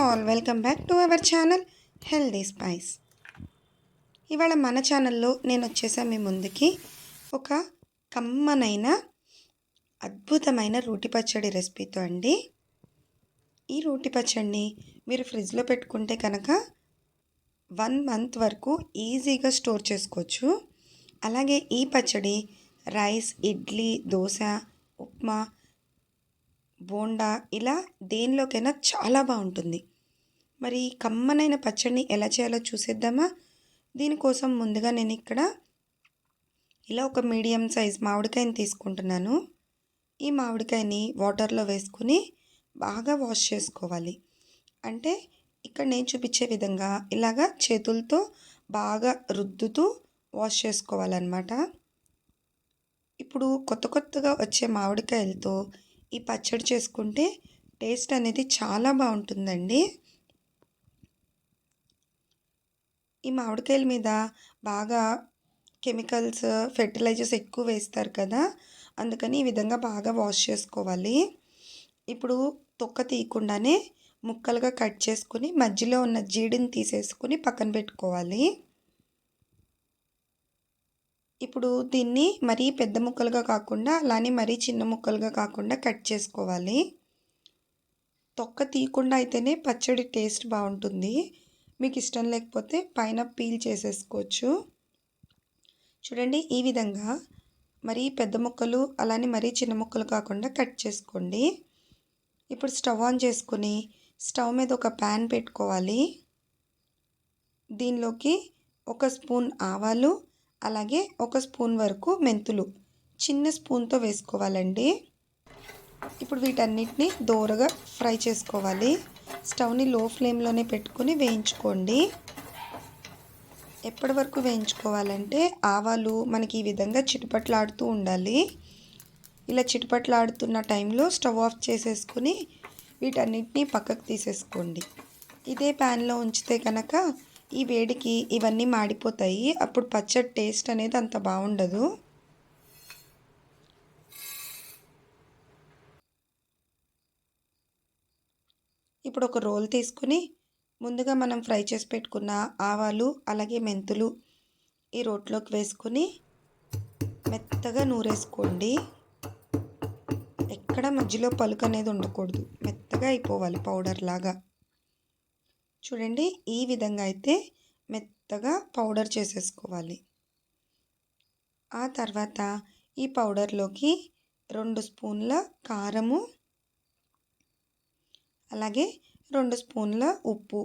All welcome back to our channel healthy spice ఇవాళ మన ఛానల్లో నేను వచ్చేసా మీ ముందుకి ఒక కమ్మనైన అద్భుతమైన రోటి పచ్చడి రెసిపీతో అండి. ఈ రోటి పచ్చడిని మీరు ఫ్రిడ్జ్లో పెట్టుకుంటే కనుక వన్ మంత్ వరకు ఈజీగా స్టోర్ చేసుకోవచ్చు. అలాగే ఈ పచ్చడి రైస్ ఇడ్లీ దోశ ఉప్మా బోండా ఇలా దేనిలోకైనా చాలా బాగుంటుంది. మరి కమ్మనైన పచ్చడిని ఎలా చేయాలో చూసేద్దామా? దీనికోసం ముందుగా నేను ఇక్కడ ఇలా ఒక మీడియం సైజ్ మామిడికాయని తీసుకుంటున్నాను. ఈ మామిడికాయని వాటర్లో వేసుకుని బాగా వాష్ చేసుకోవాలి. అంటే ఇక్కడ నేను చూపించే విధంగా ఇలాగా చేతులతో బాగా రుద్దుతూ వాష్ చేసుకోవాలన్నమాట. ఇప్పుడు కొత్త కొత్తగా వచ్చే మామిడికాయలతో ఈ పచ్చడి చేసుకుంటే టేస్ట్ అనేది చాలా బాగుంటుందండి. ఈ మామిడికాయల మీద బాగా కెమికల్స్ ఫెర్టిలైజర్స్ ఎక్కువ వేస్తారు కదా అందుకని ఈ విధంగా బాగా వాష్ చేసుకోవాలి. ఇప్పుడు తొక్క తీయకుండానే ముక్కలుగా కట్ చేసుకుని మధ్యలో ఉన్న జీడిని తీసేసుకుని పక్కన పెట్టుకోవాలి. ఇప్పుడు దీన్ని మరీ పెద్ద ముక్కలుగా కాకుండా అలానే మరీ చిన్న ముక్కలుగా కాకుండా కట్ చేసుకోవాలి. తొక్క తీయకుండా అయితేనే పచ్చడి టేస్ట్ బాగుంటుంది. మీకు ఇష్టం లేకపోతే పైన పీల్ చేసేసుకోవచ్చు. చూడండి ఈ విధంగా మరీ పెద్ద ముక్కలు అలానే మరీ చిన్న ముక్కలు కాకుండా కట్ చేసుకోండి. ఇప్పుడు స్టవ్ ఆన్ చేసుకుని స్టవ్ మీద ఒక ప్యాన్ పెట్టుకోవాలి. దీనిలోకి ఒక స్పూన్ ఆవాలు అలాగే ఒక స్పూన్ వరకు మెంతులు చిన్న స్పూన్తో వేసుకోవాలండి. ఇప్పుడు వీటన్నిటిని దోరగా ఫ్రై చేసుకోవాలి. స్టవ్ని లో ఫ్లేమ్లోనే పెట్టుకుని వేయించుకోండి. ఎప్పటి వరకు వేయించుకోవాలంటే ఆవాలు మనకి ఈ విధంగా చిటుపట్లాడుతూ ఉండాలి. ఇలా చిటుపట్లాడుతున్న టైంలో స్టవ్ ఆఫ్ చేసేసుకుని వీటన్నిటిని పక్కకు తీసేసుకోండి. ఇదే ప్యాన్లో ఉంచితే కనుక ఈ వేడికి ఇవన్నీ మాడిపోతాయి. అప్పుడు పచ్చడి టేస్ట్ అనేది అంత బాగుండదు. ఇప్పుడు ఒక రోల్ తీసుకుని ముందుగా మనం ఫ్రై చేసి పెట్టుకున్న ఆవాలు అలాగే మెంతులు ఈ రోట్లోకి వేసుకుని మెత్తగా నూరేసుకోండి. ఎక్కడ మధ్యలో పలుకు అనేది ఉండకూడదు. మెత్తగా అయిపోవాలి పౌడర్ లాగా. చూడండి ఈ విధంగా అయితే మెత్తగా పౌడర్ చేసేసుకోవాలి. ఆ తర్వాత ఈ పౌడర్లోకి రెండు స్పూన్ల కారము అలాగే రెండు స్పూన్ల ఉప్పు.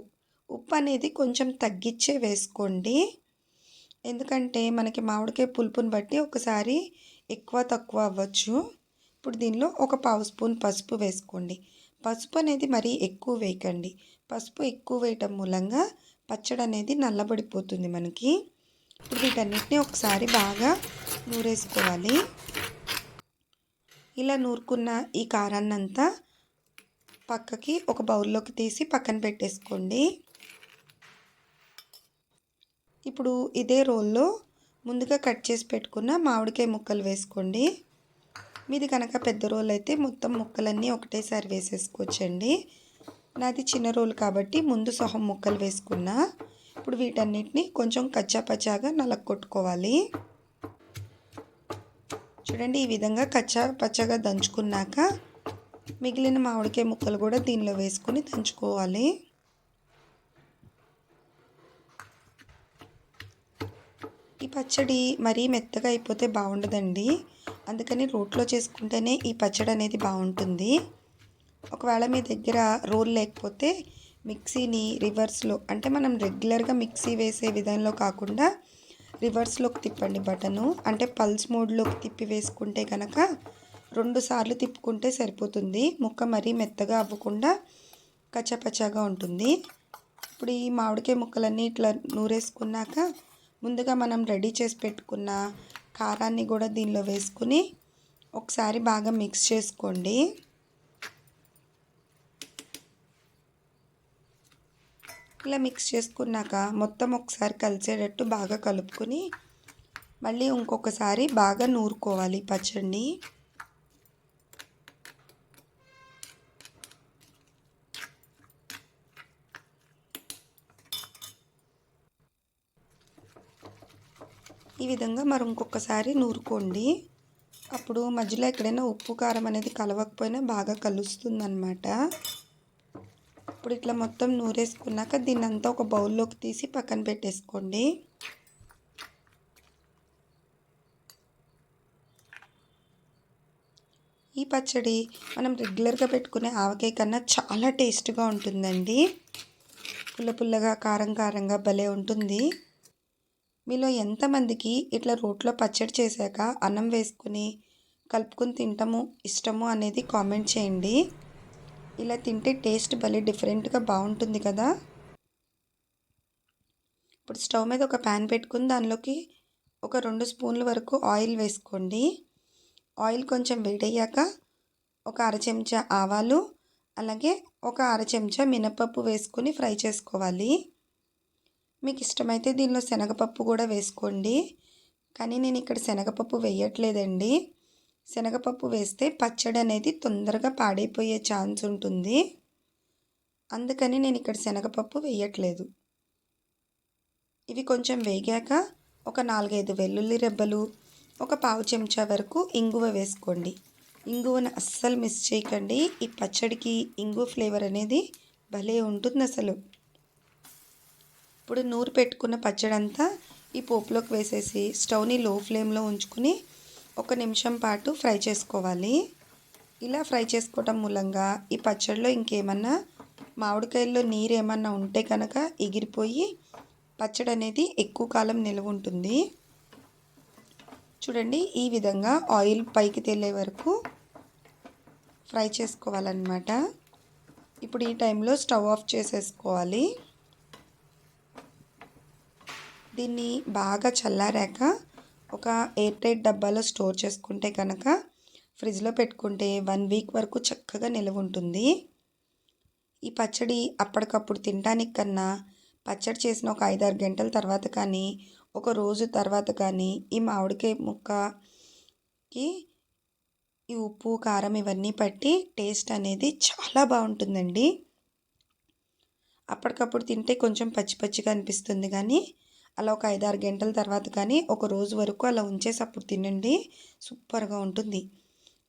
ఉప్పు అనేది కొంచెం తగ్గించే వేసుకోండి. ఎందుకంటే మనకి మామిడికాయ పులుపుని బట్టి ఒకసారి ఎక్కువ తక్కువ అవ్వచ్చు. ఇప్పుడు దీనిలో ఒక పావు స్పూన్ పసుపు వేసుకోండి. పసుపు అనేది మరీ ఎక్కువ వేయకండి. పసుపు ఎక్కువ వేయటం మూలంగా పచ్చడి అనేది నల్లబడిపోతుంది మనకి. ఇప్పుడు వీటన్నిటిని ఒకసారి బాగా నూరేసుకోవాలి. ఇలా నూరుకున్న ఈ కారాన్నంతా పక్కకి ఒక బౌల్లోకి తీసి పక్కన పెట్టేసుకోండి. ఇప్పుడు ఇదే రోల్లో ముందుగా కట్ చేసి పెట్టుకున్న మామిడికాయ ముక్కలు వేసుకోండి. మీది కనుక పెద్ద రోల్ అయితే మొత్తం ముక్కలన్నీ ఒకటేసారి వేసేసుకోవచ్చండి. నాది చిన్న రోల్ కాబట్టి ముందు సహం ముక్కలు వేసుకున్నా. ఇప్పుడు వీటన్నిటిని కొంచెం కచ్చా పచ్చాగా నలగొట్టుకోవాలి చూడండి ఈ విధంగా కచ్చా పచ్చగా దంచుకున్నాక మిగిలిన మామిడికాయ ముక్కలు కూడా దీనిలో వేసుకొని దంచుకోవాలి. ఈ పచ్చడి మరీ మెత్తగా అయిపోతే బాగుండదండి. అందుకని రోట్లో చేసుకుంటేనే ఈ పచ్చడి అనేది బాగుంటుంది. ఒకవేళ మీ దగ్గర రోల్ లేకపోతే మిక్సీని రివర్స్లో అంటే మనం రెగ్యులర్గా మిక్సీ వేసే విధంలో కాకుండా రివర్స్లోకి తిప్పండి బటను. అంటే పల్స్ మోడ్లోకి తిప్పి వేసుకుంటే కనుక రెండు సార్లు తిప్పుకుంటే సరిపోతుంది. ముక్క మరీ మెత్తగా అవ్వకుండా కచ్చపచ్చగా ఉంటుంది. ఇప్పుడు ఈ మామిడికాయ ముక్కలన్నీ ఇట్లా నూరేసుకున్నాక ముందుగా మనం రెడీ చేసి పెట్టుకున్న కారాన్ని కూడా దీనిలో వేసుకుని ఒకసారి బాగా మిక్స్ చేసుకోండి. ఇలా మిక్స్ చేసుకున్నాక మొత్తం ఒకసారి కలిసేటట్టు బాగా కలుపుకొని మళ్ళీ ఇంకొకసారి బాగా నూరుకోవాలి పచ్చడిని. ఈ విధంగా మరి ఇంకొకసారి నూరుకోండి. అప్పుడు మధ్యలో ఎక్కడైనా ఉప్పు కారం అనేది కలవకపోయినా బాగా కలుస్తుంది ఇప్పుడు ఇట్లా మొత్తం నూరేసుకున్నాక దీన్ని అంతా ఒక బౌల్లోకి తీసి పక్కన పెట్టేసుకోండి. ఈ పచ్చడి మనం రెగ్యులర్గా పెట్టుకునే ఆవకాయ కన్నా చాలా టేస్ట్గా ఉంటుందండి. పుల్ల పుల్లగా కారం కారంగా భలే ఉంటుంది. మీలో ఎంతమందికి ఇట్లా రోట్లో పచ్చడి చేశాక అన్నం వేసుకుని కలుపుకొని తింటాము ఇష్టము అనేది కామెంట్ చేయండి. ఇలా తింటే టేస్ట్ భలే డిఫరెంట్గా బాగుంటుంది కదా. ఇప్పుడు స్టవ్ మీద ఒక ప్యాన్ పెట్టుకుని దానిలోకి ఒక రెండు స్పూన్ల వరకు ఆయిల్ వేసుకోండి. ఆయిల్ కొంచెం వేడయ్యాక ఒక అర చెంచా ఆవాలు అలాగే ఒక అర చెంచా మినపప్పు వేసుకొని ఫ్రై చేసుకోవాలి. మీకు ఇష్టమైతే దీనిలో శనగపప్పు కూడా వేసుకోండి. కానీ నేను ఇక్కడ శనగపప్పు వేయట్లేదండి. శనగపప్పు వేస్తే పచ్చడి అనేది తొందరగా పాడైపోయే ఛాన్స్ ఉంటుంది. అందుకని నేను ఇక్కడ శనగపప్పు వేయట్లేదు. ఇవి కొంచెం వేగాక ఒక నాలుగైదు వెల్లుల్లి రెబ్బలు ఒక పావు చెంచా వరకు ఇంగువ వేసుకోండి. ఇంగువను అస్సలు మిస్ చేయకండి. ఈ పచ్చడికి ఇంగు ఫ్లేవర్ అనేది భలే ఉంటుంది అసలు. ఇప్పుడు నూరు పెట్టుకున్న పచ్చడి అంతా ఈ పోపులోకి వేసేసి స్టవ్ని లో ఫ్లేమ్లో ఉంచుకుని ఒక నిమిషం పాటు ఫ్రై చేసుకోవాలి. ఇలా ఫ్రై చేసుకోవటం మూలంగా ఈ పచ్చడిలో ఇంకేమన్నా మామిడికాయల్లో నీరు ఏమన్నా ఉంటే కనుక ఎగిరిపోయి పచ్చడి అనేది ఎక్కువ కాలం నిల్వ ఉంటుంది. చూడండి ఈ విధంగా ఆయిల్ పైకి తేలే వరకు ఫ్రై చేసుకోవాలన్నమాట. ఇప్పుడు ఈ టైంలో స్టవ్ ఆఫ్ చేసేసుకోవాలి. దీన్ని బాగా చల్లారాక ఒక ఎయిర్ టైట్ డబ్బాలో స్టోర్ చేసుకుంటే కనుక ఫ్రిడ్జ్లో పెట్టుకుంటే వన్ వీక్ వరకు చక్కగా నిలవ ఉంటుంది. ఈ పచ్చడి అప్పటికప్పుడు తినడానికి కన్నా పచ్చడి చేసిన ఒక ఐదారు గంటల తర్వాత కానీ ఒక రోజు తర్వాత కానీ ఈ మామిడికాయ ముక్కకి ఈ ఉప్పు కారం ఇవన్నీ పట్టి టేస్ట్ అనేది చాలా బాగుంటుందండి. అప్పటికప్పుడు తింటే కొంచెం పచ్చి పచ్చిగా అనిపిస్తుంది కానీ అలా ఒక ఐదారు గంటల తర్వాత కానీ ఒక రోజు వరకు అలా ఉంచేసి అప్పుడు తినండి. సూపర్గా ఉంటుంది.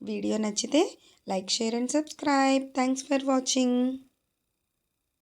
వీడియో నచ్చితే like share and subscribe. Thanks for watching.